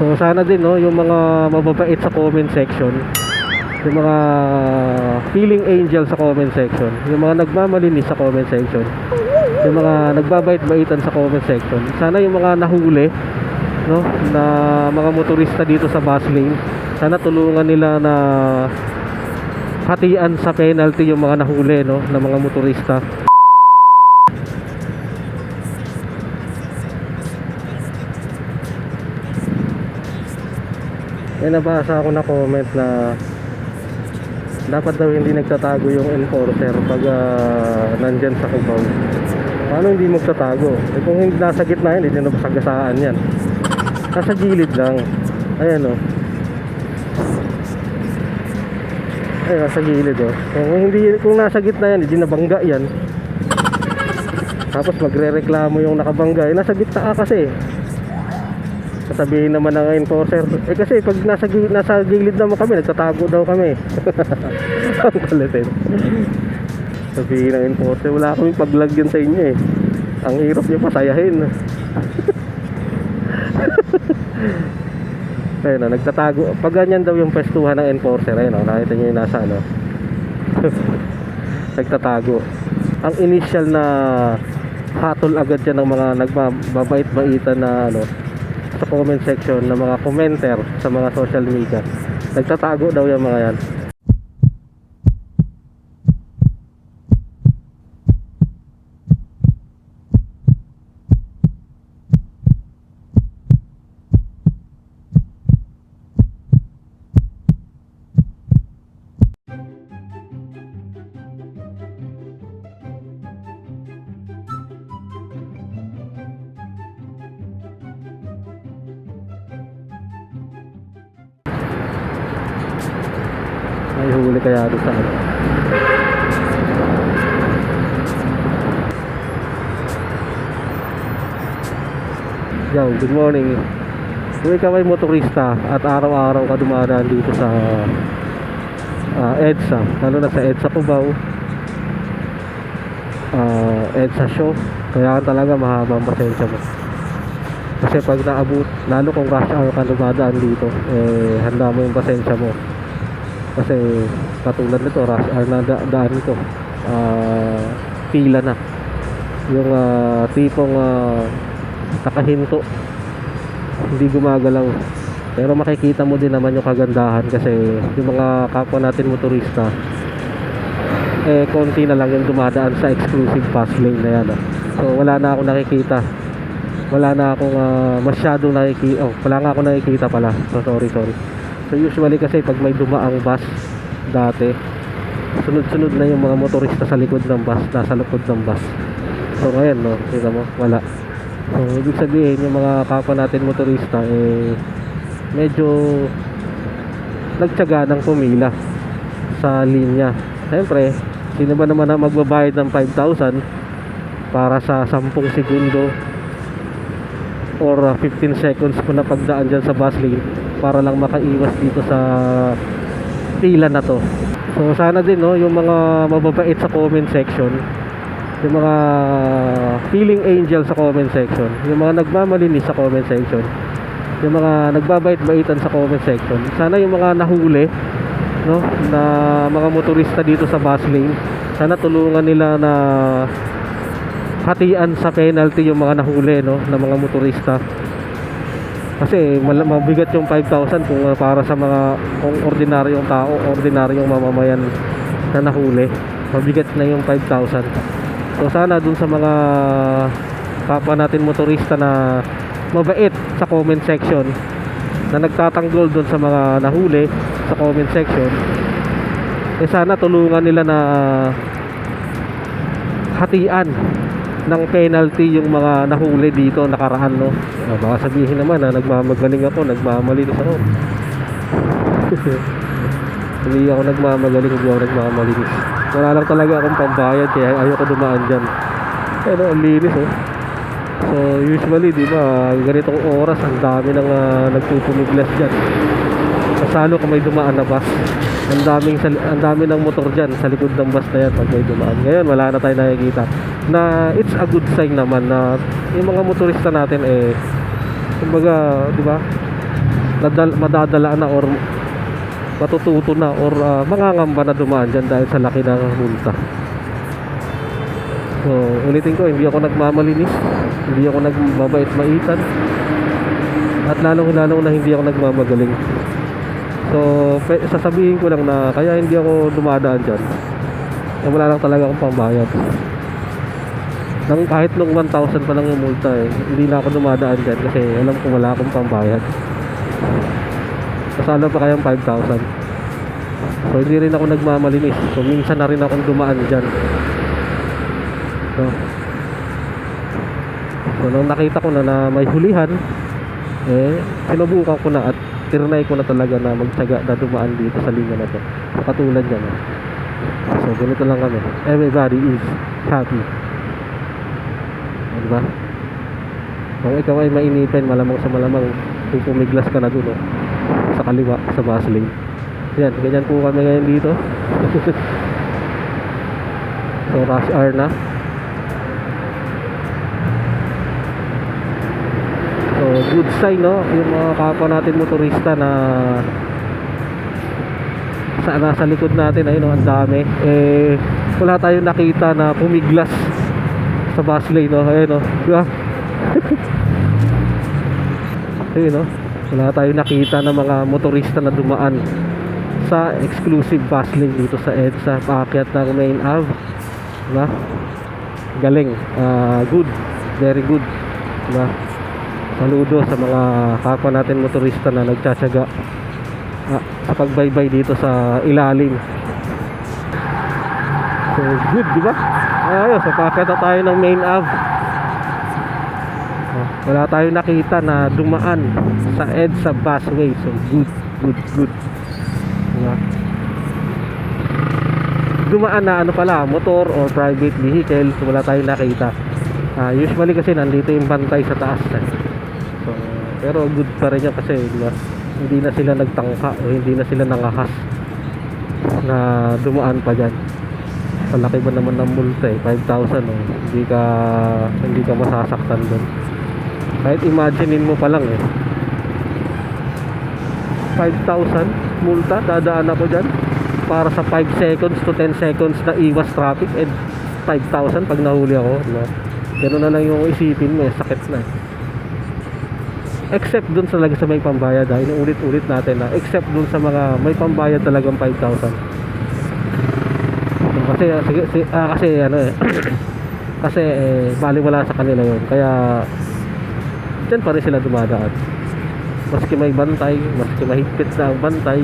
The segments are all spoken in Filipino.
So sana din no, yung mga mababait sa comment section, yung mga feeling angel sa comment section, yung mga nagmamalinis sa comment section, yung mga nagbabait-baitan sa comment section. Sana yung mga nahuli no na mga motorista dito sa bus lane, sana tulungan nila na hatian sa penalty yung mga nahuli no na mga motorista. May nabasa ako na comment na dapat daw hindi nagtatago yung enforcer pag ah, nandyan sa Cubao. Paano hindi magtatago? Eh kung hindi nasa gitna yan, hindi na masagasaan yan. Nasa gilid lang. Ayan o. Ay, nasa gilid o. Kung, hindi, kung nasa gitna yan, hindi nabangga yan. Tapos magre-reklamo yung nakabangga. Eh, nasa gitna ka kasi. Sasabihin naman ng enforcer, eh kasi pag nasa, nasa gilid naman kami, nagtatago daw kami. Ang kulitin. Sabihin ng enforcer, wala kaming paglagyan sa inyo eh. Ang hirap niyo pasayahin. Ayun na, nagtatago. Pag ganyan daw yung pwestuhan ng enforcer, ayun o, nakita niyo yung nasa ano. nagtatago. Ang initial na hatol agad yan ng mga nagbabait-baitan na ano, sa comment section ng mga commenter sa mga social media. Nagtatago daw yung mga yan. May huli kaya doon sa ano. Yo, good morning. Kung ikaw ay motorista at araw-araw ka dumadaan dito sa ah, EDSA, lalo na sa EDSA Cubao, ah, EDSA Show, kaya talaga mahaba ang pasensya mo. Kasi pag naabot, lalo kung rush hour ka dumadaan dito, eh, handa mo yung pasensya mo kasi katulad nito rush hour na da- daan nito. Ah pila na. Yung ah, tipong ah, nakahinto. Hindi gumagalaw. Pero makikita mo din naman yung kagandahan kasi yung mga kapwa natin motorista eh konti na lang yung dumadaan sa exclusive fast lane na yan ah. so wala na akong nakikita. Wala na akong ah, masyadong nakikita oh, wala nga akong nakikita pala. So sorry sorry So usually kasi pag may dumaang bus dati, sunod-sunod na yung mga motorista sa likod ng bus, nasa likod ng bus. So ngayon no, kita mo, wala. So ibig sabihin yung mga kapwa natin motorista eh medyo nagtyaga ng pumila sa linya. Siyempre, sino ba naman ang magbabayad ng 5,000 para sa 10 segundo or uh, 15 seconds po na pagdaan dyan sa bus lane para lang makaiwas dito sa pila na to. So sana din no yung mga mababait sa comment section yung mga feeling angel sa comment section yung mga nagmamalinis sa comment section yung mga nagbabait-baitan sa comment section sana yung mga nahuli no na mga motorista dito sa bus lane sana tulungan nila na hatian sa penalty yung mga nahuli no ng mga motorista kasi mabigat yung 5,000 kung uh, para sa mga kung ordinaryong tao, ordinaryong mamamayan na nahuli. Mabigat na yung 5,000. So sana dun sa mga kapwa natin motorista na mabait sa comment section na nagtatanggol dun sa mga nahuli sa comment section eh sana tulungan nila na hatian ng penalty yung mga nahuli dito nakaraan no? Uh, baka sabihin naman na nagmamagaling ako nagmamalinis ako hindi ako nagmamagaling hindi ako nagmamalinis wala lang talaga akong pambayad kaya ayoko dumaan dyan. Ano ang linis oh. So usually di ba ganitong oras ang dami nang uh, nagpupumiglas dyan. Kasalo kung may dumaan na bus. Ang daming ang dami ng motor diyan sa likod ng bus na yan pag may dumaan. Ngayon wala na tayo nakikita na it's a good sign naman na yung mga motorista natin eh kumbaga di ba nadal, madadala na or matututo na or ah, mangangamba na dumaan dyan dahil sa laki ng multa. So, ulitin ko, hindi ako nagmamalinis, hindi ako nagbabait maitan, at lalong lalong na hindi ako nagmamagaling. So, sasabihin ko lang na kaya hindi ako dumadaan dyan. Eh, wala lang talaga akong pambayad. Nang kahit nung 1,000 pa lang yung multa eh, hindi na ako dumadaan dyan kasi alam ko wala akong pambayad. Kasala pa kayang 5,000. So, hindi rin ako nagmamalinis. So, minsan na rin akong dumaan dyan. So, so nung nakita ko na na may hulihan, eh, sinubukan ko na at tirnay ko na talaga na magtsaga na dumaan dito sa linya na to. Katulad yan. eh. So, ganito lang kami. Everybody is happy. O, Diba? Kung ikaw ay mainipin, malamang sa malamang pupumiglas ka na dun, oh. Sa kaliwa, sa bus lane. Yan, ganyan po kami ngayon dito. so, rush hour na. So, good sign, no? Yung mga kapwa natin motorista na sa nasa likod natin ayun oh, ang dami eh wala tayong nakita na pumiglas sa bus lane no? Ayun oh di ba? Ayun oh wala tayong nakita ng mga motorista na dumaan sa exclusive bus lane dito sa EDSA paakyat ng main Ave di ba? Galing. Ah, good. Very good. Di ba? Saludo sa mga kapwa natin motorista na nagtsatsaga ah, pagbaybay dito sa ilalim. So good di ba ayos so pakita tayo ng main Ave Ah, wala tayong nakita na dumaan sa EDSA busway so good good good. Diba? dumaan na ano pala motor or private vehicle. So wala tayong nakita. Ah, usually kasi nandito yung bantay sa taas eh. so, pero good pa rin yan kasi di ba hindi na sila nagtangka o hindi na sila nangahas na dumaan pa dyan malaki ba naman ng multa eh 5,000 oh. hindi ka hindi ka masasaktan doon kahit imaginein mo pa lang eh. 5,000 multa dadaan ako dyan. Para sa 5 seconds to 10 seconds na iwas traffic and 5,000 pag nahuli ako diba? ganun na lang yung isipin mo eh sakit na eh. Except dun sa talaga sa may pambayad ha? Inuulit-ulit natin na except dun sa mga may pambayad talagang 5,000 So, kasi sige, si- ah, kasi ano eh kasi eh, baliwala sa kanila yon kaya dyan pa rin sila dumadaan. Maski may bantay maski mahigpit na bantay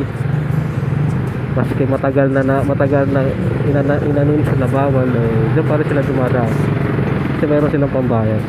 maski matagal na, na matagal na inana, inanunsyo na bawal eh, dyan pa rin sila dumadaan. Kasi meron silang pambayad